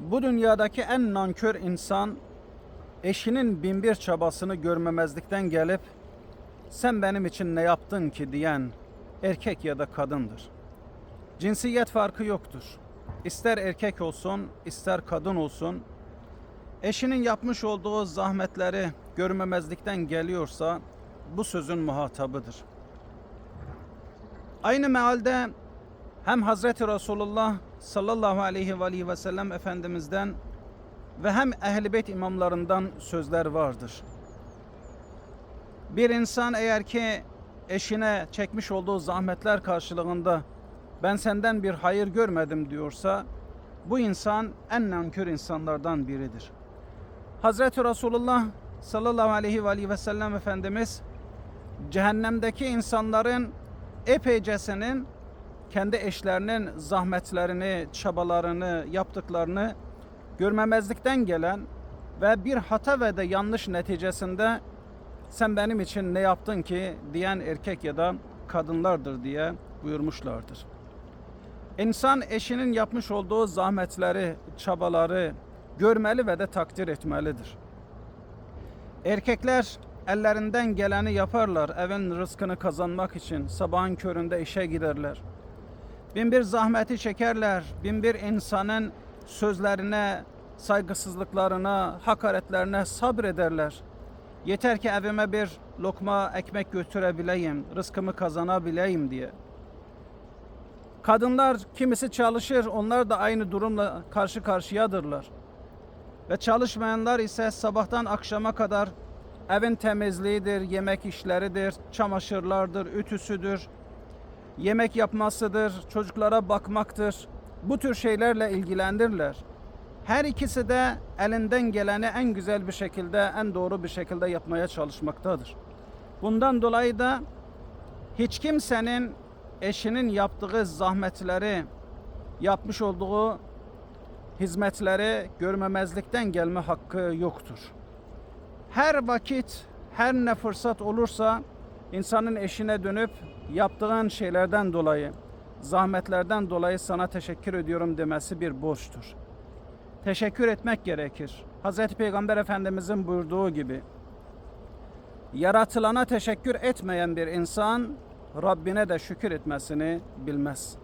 Bu dünyadaki en nankör insan eşinin binbir çabasını görmemezlikten gelip sen benim için ne yaptın ki diyen erkek ya da kadındır. Cinsiyet farkı yoktur. İster erkek olsun, ister kadın olsun, eşinin yapmış olduğu zahmetleri görmemezlikten geliyorsa bu sözün muhatabıdır. Aynı mealde hem Hazreti Resulullah sallallahu aleyhi ve aleyhi ve sellem Efendimiz'den ve hem Beyt imamlarından sözler vardır. Bir insan eğer ki eşine çekmiş olduğu zahmetler karşılığında ben senden bir hayır görmedim diyorsa bu insan en nankör insanlardan biridir. Hazreti Resulullah sallallahu aleyhi ve aleyhi ve sellem Efendimiz cehennemdeki insanların epeycesinin kendi eşlerinin zahmetlerini, çabalarını, yaptıklarını görmemezlikten gelen ve bir hata ve de yanlış neticesinde sen benim için ne yaptın ki diyen erkek ya da kadınlardır diye buyurmuşlardır. İnsan eşinin yapmış olduğu zahmetleri, çabaları görmeli ve de takdir etmelidir. Erkekler ellerinden geleni yaparlar evin rızkını kazanmak için. Sabahın köründe işe giderler. Bin bir zahmeti çekerler. Bin bir insanın sözlerine, saygısızlıklarına, hakaretlerine sabrederler. Yeter ki evime bir lokma ekmek götürebileyim, rızkımı kazanabileyim diye. Kadınlar kimisi çalışır, onlar da aynı durumla karşı karşıyadırlar. Ve çalışmayanlar ise sabahtan akşama kadar evin temizliğidir, yemek işleridir, çamaşırlardır, ütüsüdür, yemek yapmasıdır, çocuklara bakmaktır. Bu tür şeylerle ilgilenirler. Her ikisi de elinden geleni en güzel bir şekilde, en doğru bir şekilde yapmaya çalışmaktadır. Bundan dolayı da hiç kimsenin eşinin yaptığı zahmetleri, yapmış olduğu hizmetleri görmemezlikten gelme hakkı yoktur. Her vakit, her ne fırsat olursa insanın eşine dönüp yaptığın şeylerden dolayı, zahmetlerden dolayı sana teşekkür ediyorum demesi bir borçtur. Teşekkür etmek gerekir. Hz. Peygamber Efendimizin buyurduğu gibi yaratılana teşekkür etmeyen bir insan Rabbine de şükür etmesini bilmez.